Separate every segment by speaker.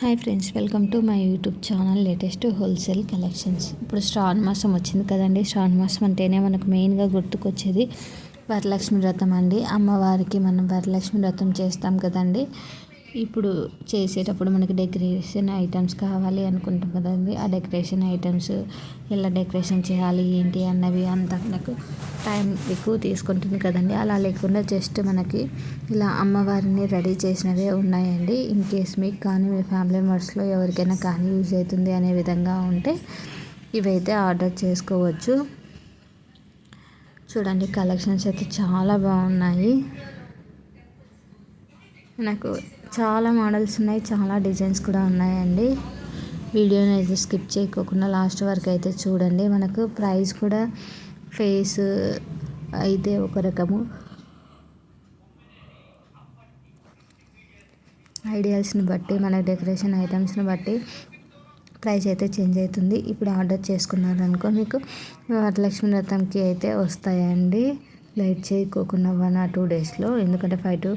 Speaker 1: Hi friends welcome to my YouTube channel latest wholesale collections. ఇప్పుడు శ్రావణ మాసం వచ్చింది కదండి. శ్రావణ మాసం అంటేనే మనకు మెయిన్గా గుర్తుకొచ్చేది వరలక్ష్మి వ్రతం అండి. అమ్మవారికి మనం వరలక్ష్మి వ్రతం చేస్తాం కదండి. ఇప్పుడు చేసేటప్పుడు మనకి డెకరేషన్ ఐటమ్స్ కావాలి అనుకుంటాం కదండి. ఆ డెకరేషన్ ఐటమ్స్ ఎలా డెకరేషన్ చేయాలి ఏంటి అన్నవి అంత మనకు టైం ఎక్కువ తీసుకుంటుంది కదండి. అలా లేకుండా జస్ట్ మనకి ఇలా అమ్మవారిని రెడీ చేసినవే ఉన్నాయండి. ఇన్ కేస్ మీకు కానీ మీ ఫ్యామిలీ మెంబర్స్లో ఎవరికైనా కానీ యూజ్ అవుతుంది అనే విధంగా ఉంటే ఇవైతే ఆర్డర్ చేసుకోవచ్చు. చూడండి కలెక్షన్స్ అయితే చాలా బాగున్నాయి. నాకు చాలా మోడల్స్ ఉన్నాయి చాలా డిజైన్స్ కూడా ఉన్నాయండి. వీడియోని అయితే స్కిప్ చేయకోకుండా లాస్ట్ వరకు అయితే చూడండి. మనకు ప్రైస్ కూడా ఫేస్ అయితే ఒక రకము. ఐడియాల్స్ని బట్టి మన డెకరేషన్ ఐటమ్స్ని బట్టి ప్రైస్ అయితే చేంజ్ అవుతుంది. ఇప్పుడు ఆర్డర్ చేసుకున్నారనుకో మీకు వరలక్ష్మి వ్రతంకి అయితే వస్తాయండి. లైట్ చేయకోకుండా వన్ ఆర్ టూ డేస్లో ఎందుకంటే five to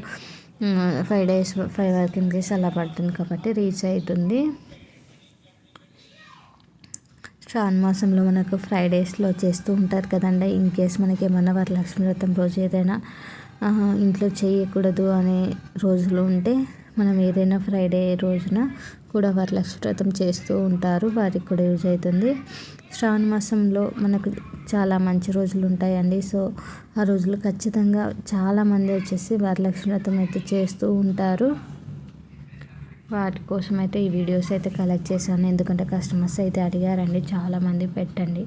Speaker 1: five days five working days అలా పడుతుంది కాబట్టి రీచ్ అవుతుంది. శ్రావణ మాసంలో మనకు ఫ్రైడేస్లో చేస్తూ ఉంటారు కదండి. ఇన్ కేస్ మనకి ఏమన్నా వరలక్ష్మి వ్రతం రోజు ఏదైనా ఇంట్లో చేయకూడదు అనే రోజులు ఉంటే మనం ఏదైనా ఫ్రైడే రోజున కూడా వరలక్ష్మి వ్రతం చేస్తూ ఉంటారు. వారికి కూడా యూజ్ అవుతుంది. శ్రావణ మాసంలో మనకు చాలా మంచి రోజులు ఉంటాయండి. సో ఆ రోజులు ఖచ్చితంగా చాలామంది వచ్చేసి వరలక్ష్మి వ్రతం అయితే చేస్తూ ఉంటారు. వాటి కోసం అయితే ఈ వీడియోస్ అయితే కలెక్ట్ చేశాను. ఎందుకంటే కస్టమర్స్ అయితే అడిగారండి. చాలామంది పెట్టండి.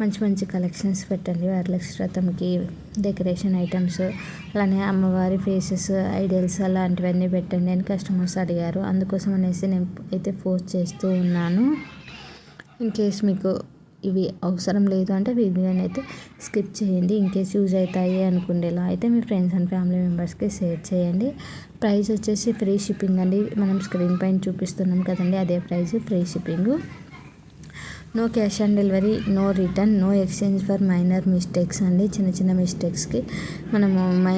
Speaker 1: మంచి మంచి కలెక్షన్స్ పెట్టండి. వరలక్ష్మి వ్రతంకి డెకరేషన్ ఐటమ్స్ అలానే అమ్మవారి ఫేసెస్ ఐడియల్స్ అలాంటివన్నీ పెట్టండి అని కస్టమర్స్ అడిగారు. అందుకోసం అనేసి నేను అయితే ఫోర్స్ చేస్తూ ఉన్నాను. ఇన్ కేస్ మీకు ఇవి అవసరం లేదు అంటే వీడియోని అయితే స్కిప్ చేయండి. ఇంకేస్ యూజ్ అవుతాయి అనుకుండేలా అయితే మీ ఫ్రెండ్స్ అండ్ ఫ్యామిలీ మెంబర్స్కి షేర్ చేయండి. ప్రైస్ వచ్చేసి ఫ్రీ షిప్పింగ్ అండి. మనం స్క్రీన్ పైన చూపిస్తున్నాం కదండి అదే price free shipping no cash on delivery no return no exchange for minor mistakes అండి. చిన్న చిన్న మిస్టేక్స్కి మనము మై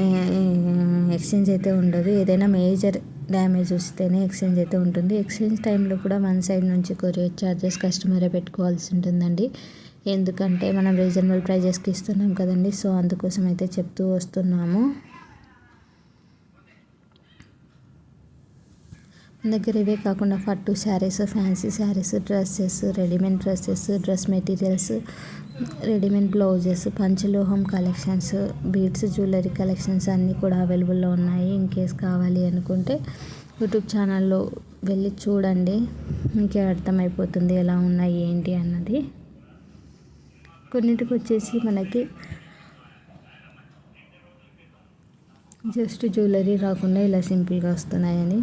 Speaker 1: ఎక్స్చేంజ్ అయితే ఉండదు. ఏదైనా మేజర్ డ్యామేజ్ వస్తేనే ఎక్స్చేంజ్ అయితే ఉంటుంది. ఎక్స్చేంజ్ టైంలో కూడా మన సైడ్ నుంచి కొరియర్ ఛార్జెస్ కస్టమరే పెట్టుకోవాల్సి ఉంటుందండి. ఎందుకంటే మనం రీజనబుల్ ప్రైజెస్కి ఇస్తున్నాం కదండి. సో అందుకోసం అయితే చెప్తూ వస్తున్నాము. దగ్గర ఇవే కాకుండా పట్టు saris fancy saris dresses readymade dresses dress materials readymade blouses పంచలోహం collections beads jewellery collections అన్నీ కూడా అవైలబుల్లో ఉన్నాయి. ఇన్ కేస్ కావాలి అనుకుంటే యూట్యూబ్ ఛానల్లో వెళ్ళి చూడండి. మీకే అర్థమైపోతుంది ఎలా ఉన్నాయి ఏంటి అన్నది. కొన్నిటికి వచ్చేసి మనకి జస్ట్ జ్యువెలరీ రాకుండా ఇలా సింపుల్గా వస్తున్నాయని.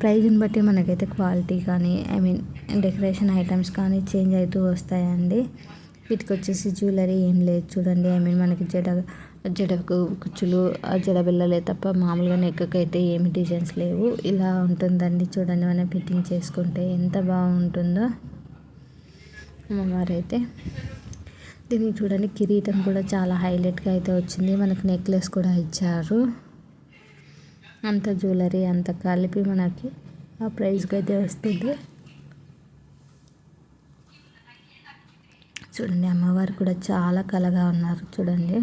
Speaker 1: ప్రైజ్ని బట్టి మనకైతే క్వాలిటీ కానీ ఐ మీన్ డెకరేషన్ ఐటమ్స్ కానీ చేంజ్ అవుతూ వస్తాయండి. వీటికి వచ్చేసి జ్యువెలరీ ఏం లేదు చూడండి. ఐ మీన్ మనకి జడ జడకు కుచ్చులు ఆ జడ తప్ప మామూలుగా నెక్కకు అయితే ఏమి డిజైన్స్ లేవు. ఇలా ఉంటుందండి చూడండి మనం ఫిట్టింగ్ చేసుకుంటే ఎంత బాగుంటుందో అమ్మవారు అయితే దీనికి చూడండి కిరీటం కూడా చాలా హైలైట్గా అయితే వచ్చింది. మనకు నెక్లెస్ కూడా ఇచ్చారు. అంత జ్యువెలరీ అంత కలిపి మనకి ఆ ప్రైస్కి అయితే వస్తుంది. చూడండి అమ్మవారు కూడా చాలా కలగా ఉన్నారు. చూడండి.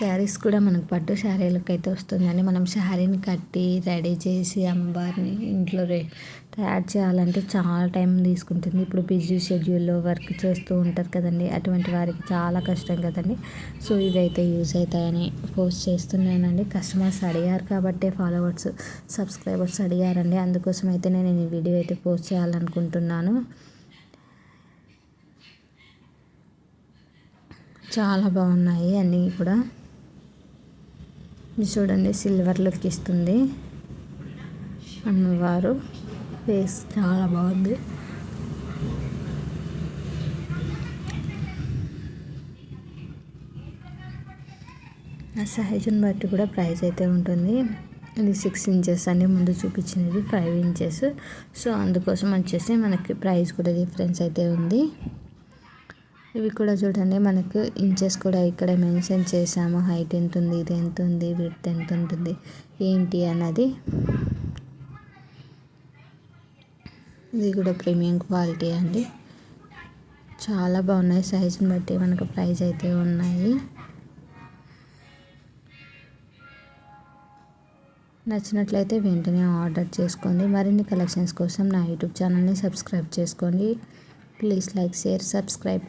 Speaker 1: శారీస్ కూడా మనకు పట్టు శారీలకు అయితే వస్తుందండి. మనం శారీని కట్టి రెడీ చేసి అమ్మవారిని ఇంట్లో తయారు చేయాలంటే చాలా టైం తీసుకుంటుంది. ఇప్పుడు బిజీ షెడ్యూల్లో వర్క్ చేస్తూ ఉంటారు కదండి. అటువంటి వారికి చాలా కష్టం కదండి. సో ఇదైతే యూజ్ అవుతాయని పోస్ట్ చేస్తున్నానండి. కస్టమర్స్ అడిగారు కాబట్టి ఫాలోవర్స్ సబ్స్క్రైబర్స్ అడిగారండి. అందుకోసం అయితే నేను ఈ వీడియో అయితే పోస్ట్ చేయాలనుకుంటున్నాను. చాలా బాగున్నాయి అన్నీ కూడా. చూడండి సిల్వర్ లుక్ ఇస్తుంది. అమ్మవారు ఫేస్ చాలా బాగుంది. ఆ సైజుని బట్టి కూడా ప్రైస్ అయితే ఉంటుంది. ఇది సిక్స్ ఇంచెస్ అని ముందు చూపించినది ఫైవ్ ఇంచెస్ సో అందుకోసం వచ్చేసి మనకి ప్రైస్ కూడా డిఫరెన్స్ అయితే ఉంది. ఇవి కూడా చూడండి మనకు ఇంచెస్ కూడా ఇక్కడ మెన్షన్ చేసాము హైట్ ఎంత ఉంది ఇది ఎంత ఉంది విడ్త్ ఎంత ఉంటుంది ఏంటి అన్నది. ఇది కూడా ప్రీమియం క్వాలిటీ అండి. చాలా బాగున్నాయి సైజుని బట్టి మనకు ప్రైస్ అయితే ఉన్నాయి. నచ్చినట్లయితే వెంటనే ఆర్డర్ చేసుకోండి. మరిన్ని కలెక్షన్స్ కోసం నా యూట్యూబ్ ఛానల్ని సబ్స్క్రైబ్ చేసుకోండి. Please like share subscribe